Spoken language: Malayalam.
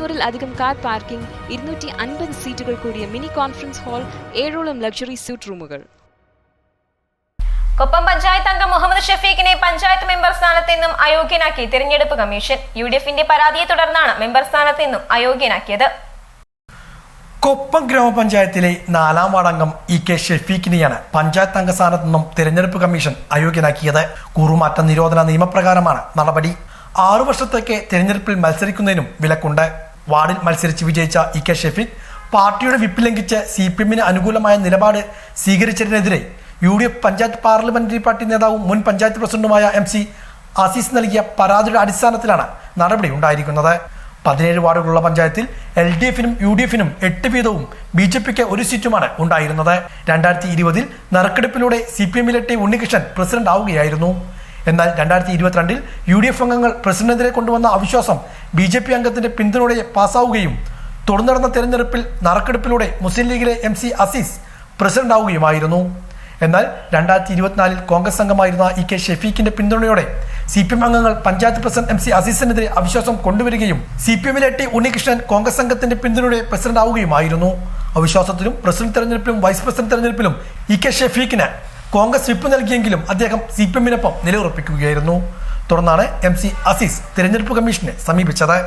മുന്നൂറിൽ അധികം കാർ പാർക്കിംഗ് ഇരുന്നൂറ്റി അൻപത് സീറ്റുകൾ കൂടിയ മിനി കോൺഫറൻസ് ഹാൾ ഏഴോളം ലക്ഷറി സ്യൂട്ട് റൂമുകൾ. കൊപ്പം പഞ്ചായത്ത് അംഗം മുഹമ്മദ് ഷഫീഖിനെ പഞ്ചായത്ത് മെമ്പർ സ്ഥാനത്ത് നിന്നും അയോഗ്യനാക്കി തിരഞ്ഞെടുപ്പ് കമ്മീഷൻ. യു ഡി എഫിന്റെ പരാതിയെ തുടർന്നാണ് മെമ്പർ സ്ഥാനത്ത് നിന്നും അയോഗ്യനാക്കിയത്. കൊപ്പം ഗ്രാമപഞ്ചായത്തിലെ നാലാം വാർഡംഗം ഇ കെ ഷെഫീഖിനെയാണ് പഞ്ചായത്ത് അംഗ സ്ഥാനത്ത് നിന്നും തിരഞ്ഞെടുപ്പ് കമ്മീഷൻ അയോഗ്യനാക്കിയത്. കൂറുമാറ്റ നിരോധന നിയമപ്രകാരമാണ് നടപടി. ആറു വർഷത്തേക്ക് തിരഞ്ഞെടുപ്പിൽ മത്സരിക്കുന്നതിനും വിലക്കുണ്ട്. വാർഡിൽ മത്സരിച്ച് വിജയിച്ച ഇ കെ ഷെഫീഖ് പാർട്ടിയുടെ വിപ്പ് ലംഘിച്ച് സി പി എമ്മിന് അനുകൂലമായ നിലപാട് സ്വീകരിച്ചതിനെതിരെ U D F panchayat parliamentary party നേതാവും മുൻ പഞ്ചായത്ത് പ്രസിഡന്റുമായ എം സി അസീസ് നൽകിയ പരാതിയുടെ അടിസ്ഥാനത്തിലാണ് നടപടി ഉണ്ടായിരിക്കുന്നത്. പതിനേഴ് വാർഡുകളുള്ള പഞ്ചായത്തിൽ എൽ ഡി എഫിനും യു ഡി എഫിനും എട്ട് വീതവും ബി ജെ പിക്ക് ഒരു സീറ്റുമാണ് ഉണ്ടായിരുന്നത്. രണ്ടായിരത്തി ഇരുപതിൽ നറുക്കെടുപ്പിലൂടെ സി പി എമ്മിലെ ടി ഉണ്ണികൃഷ്ണൻ പ്രസിഡന്റ് ആവുകയായിരുന്നു. എന്നാൽ രണ്ടായിരത്തി ഇരുപത്തിരണ്ടിൽ യു ഡി എഫ് അംഗങ്ങൾ പ്രസിഡന്റിനെതിരെ കൊണ്ടുവന്ന അവിശ്വാസം ബി ജെ പി അംഗത്തിന്റെ പിന്തുണയോടെ പാസ്സാവുകയും തുടർന്ന് നടന്ന തെരഞ്ഞെടുപ്പിൽ നറുക്കെടുപ്പിലൂടെ മുസ്ലിം ലീഗിലെ എം സി അസീസ് പ്രസിഡന്റ് ആവുകയുമായിരുന്നു എന്നാൽ രണ്ടായിരത്തി ഇരുപത്തിനാലിൽ കോൺഗ്രസ് അംഗമായിരുന്ന ഇ കെ ഷെഫീഖിന്റെ പിന്തുണയോടെ സി പി എം അംഗങ്ങൾ പഞ്ചായത്ത് പ്രസിഡന്റ് എം സി അസീസിനെതിരെ അവിശ്വാസം കൊണ്ടുവരികയും സി പി എമ്മിലെ ടി ഉണ്ണികൃഷ്ണൻ കോൺഗ്രസ് അംഗത്തിന്റെ പിന്തുണയോടെ പ്രസിഡന്റ് ആവുകയുമായിരുന്നു അവിശ്വാസത്തിലും പ്രസിഡന്റ് തെരഞ്ഞെടുപ്പിലും വൈസ് പ്രസിഡന്റ് തെരഞ്ഞെടുപ്പിലും ഇ കെ ഷെഫീഖിന് കോൺഗ്രസ് വിപ്പ് നൽകിയെങ്കിലും അദ്ദേഹം സി പി എമ്മിനൊപ്പം നിലയുറപ്പിക്കുകയായിരുന്നു. തുടർന്നാണ് എം സി അസീസ് തിരഞ്ഞെടുപ്പ് കമ്മീഷനെ സമീപിച്ചത്.